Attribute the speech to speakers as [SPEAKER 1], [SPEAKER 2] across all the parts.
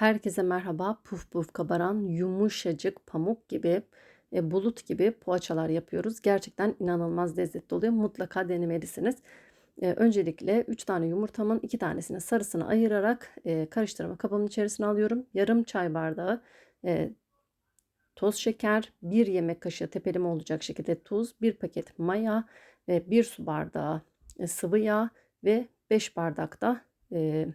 [SPEAKER 1] Herkese merhaba. Puf puf kabaran yumuşacık pamuk gibi e, bulut gibi poğaçalar yapıyoruz. Gerçekten inanılmaz lezzetli oluyor. Mutlaka denemelisiniz. E, öncelikle 3 tane yumurtamın 2 tanesini sarısını ayırarak e, karıştırma kabımın içerisine alıyorum. Yarım çay bardağı e, toz şeker, 1 yemek kaşığı tepeleme olacak şekilde tuz, 1 paket maya ve 1 su bardağı e, sıvı yağ ve 5 bardak da e,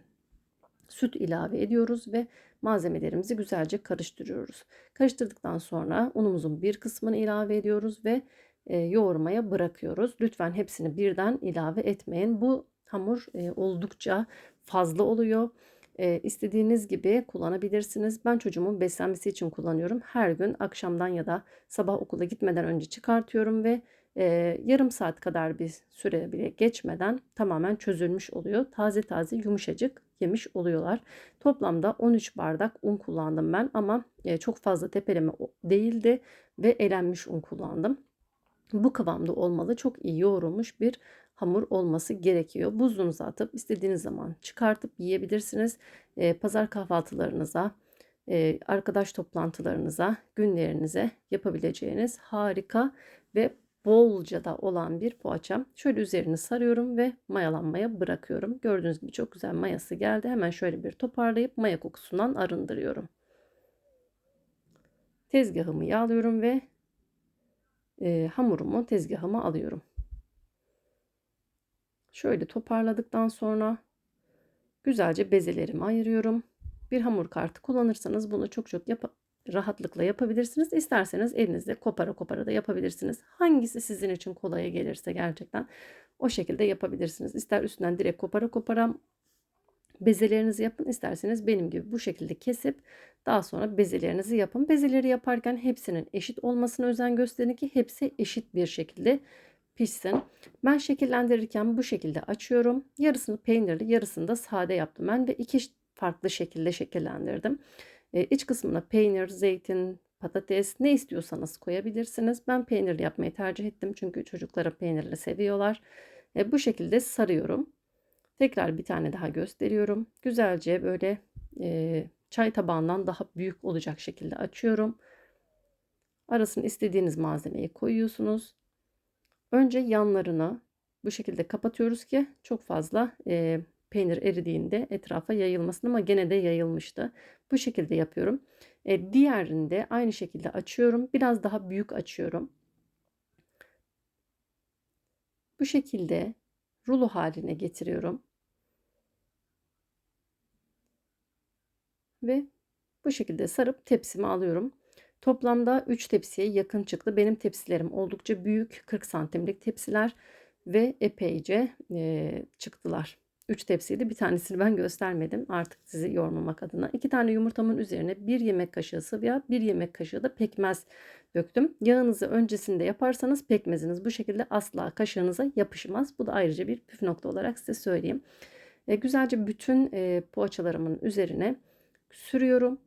[SPEAKER 1] süt ilave ediyoruz ve malzemelerimizi güzelce karıştırıyoruz. Karıştırdıktan sonra unumuzun bir kısmını ilave ediyoruz ve e, yoğurmaya bırakıyoruz. Lütfen hepsini birden ilave etmeyin. Bu hamur e, oldukça fazla oluyor. E, istediğiniz gibi kullanabilirsiniz. Ben çocuğumun beslenmesi için kullanıyorum. Her gün akşamdan ya da sabah okula gitmeden önce çıkartıyorum ve e, yarım saat kadar bir süre bile geçmeden tamamen çözülmüş oluyor. Taze taze yumuşacık yemiş oluyorlar. Toplamda 13 bardak un kullandım ben ama e, çok fazla tepeleme değildi ve elenmiş un kullandım. Bu kıvamda olmalı. Çok iyi yoğrulmuş bir hamur olması gerekiyor. Buzluğunuza atıp istediğiniz zaman çıkartıp yiyebilirsiniz. E, pazar kahvaltılarınıza, e, arkadaş toplantılarınıza, günlerinize yapabileceğiniz harika ve bolca da olan bir poğaça. Şöyle üzerini sarıyorum ve mayalanmaya bırakıyorum. Gördüğünüz gibi çok güzel mayası geldi. Hemen şöyle bir toparlayıp maya kokusundan arındırıyorum. Tezgahımı yağlıyorum ve e, hamurumu tezgahıma alıyorum. Şöyle toparladıktan sonra güzelce bezelerimi ayırıyorum. Bir hamur kartı kullanırsanız bunu çok çok yap rahatlıkla yapabilirsiniz. İsterseniz elinizde kopara kopara da yapabilirsiniz. Hangisi sizin için kolaya gelirse gerçekten o şekilde yapabilirsiniz. İster üstünden direkt kopara kopara bezelerinizi yapın. İsterseniz benim gibi bu şekilde kesip daha sonra bezelerinizi yapın. Bezeleri yaparken hepsinin eşit olmasına özen gösterin ki hepsi eşit bir şekilde pişsin. Ben şekillendirirken bu şekilde açıyorum. Yarısını peynirli, yarısını da sade yaptım ben ve iki farklı şekilde şekillendirdim. E, iç kısmına peynir, zeytin, patates ne istiyorsanız koyabilirsiniz. Ben peynirli yapmayı tercih ettim çünkü çocuklara peynirli seviyorlar. E, bu şekilde sarıyorum. Tekrar bir tane daha gösteriyorum. Güzelce böyle e, çay tabağından daha büyük olacak şekilde açıyorum. Arasını istediğiniz malzemeyi koyuyorsunuz. Önce yanlarını bu şekilde kapatıyoruz ki çok fazla e, peynir eridiğinde etrafa yayılmasın ama gene de yayılmıştı. Bu şekilde yapıyorum. E, diğerinde aynı şekilde açıyorum. Biraz daha büyük açıyorum. Bu şekilde rulo haline getiriyorum. Ve bu şekilde sarıp tepsime alıyorum. Toplamda 3 tepsiye yakın çıktı. Benim tepsilerim oldukça büyük. 40 santimlik tepsiler ve epeyce e, çıktılar. 3 tepsiydi. Bir tanesini ben göstermedim. Artık sizi yormamak adına. 2 tane yumurtamın üzerine 1 yemek kaşığı sıvı yağ, 1 yemek kaşığı da pekmez döktüm. Yağınızı öncesinde yaparsanız pekmeziniz bu şekilde asla kaşığınıza yapışmaz. Bu da ayrıca bir püf nokta olarak size söyleyeyim. E, güzelce bütün e, poğaçalarımın üzerine sürüyorum.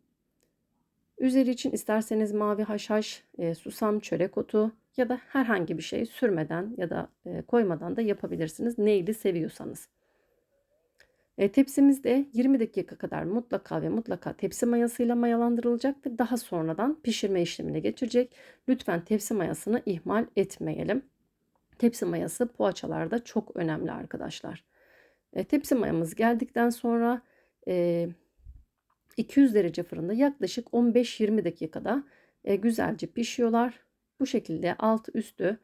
[SPEAKER 1] Üzeri için isterseniz mavi haşhaş, e, susam, çörek otu ya da herhangi bir şey sürmeden ya da e, koymadan da yapabilirsiniz. Neyli seviyorsanız. E, tepsimiz de 20 dakika kadar mutlaka ve mutlaka tepsi mayasıyla mayalandırılacak ve daha sonradan pişirme işlemine geçirecek. Lütfen tepsi mayasını ihmal etmeyelim. Tepsi mayası poğaçalarda çok önemli arkadaşlar. E, tepsi mayamız geldikten sonra e, 200 derece fırında yaklaşık 15-20 dakikada e, güzelce pişiyorlar. Bu şekilde alt üstü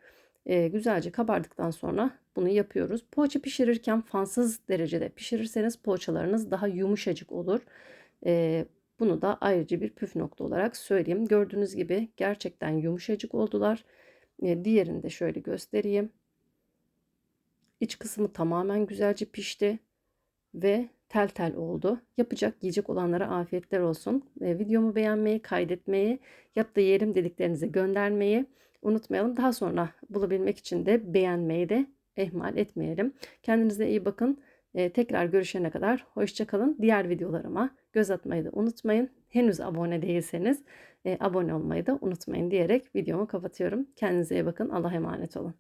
[SPEAKER 1] e, güzelce kabardıktan sonra bunu yapıyoruz. Poğaça pişirirken fansız derecede pişirirseniz poğaçalarınız daha yumuşacık olur. E, bunu da ayrıca bir püf nokta olarak söyleyeyim. Gördüğünüz gibi gerçekten yumuşacık oldular. E, diğerini de şöyle göstereyim. İç kısmı tamamen güzelce pişti ve tel tel oldu. Yapacak, yiyecek olanlara afiyetler olsun. E, videomu beğenmeyi, kaydetmeyi, yap da yerim dediklerinize göndermeyi unutmayalım. Daha sonra bulabilmek için de beğenmeyi de ihmal etmeyelim. Kendinize iyi bakın. Ee, tekrar görüşene kadar hoşçakalın. Diğer videolarıma göz atmayı da unutmayın. Henüz abone değilseniz e, abone olmayı da unutmayın diyerek videomu kapatıyorum. Kendinize iyi bakın. Allah'a emanet olun.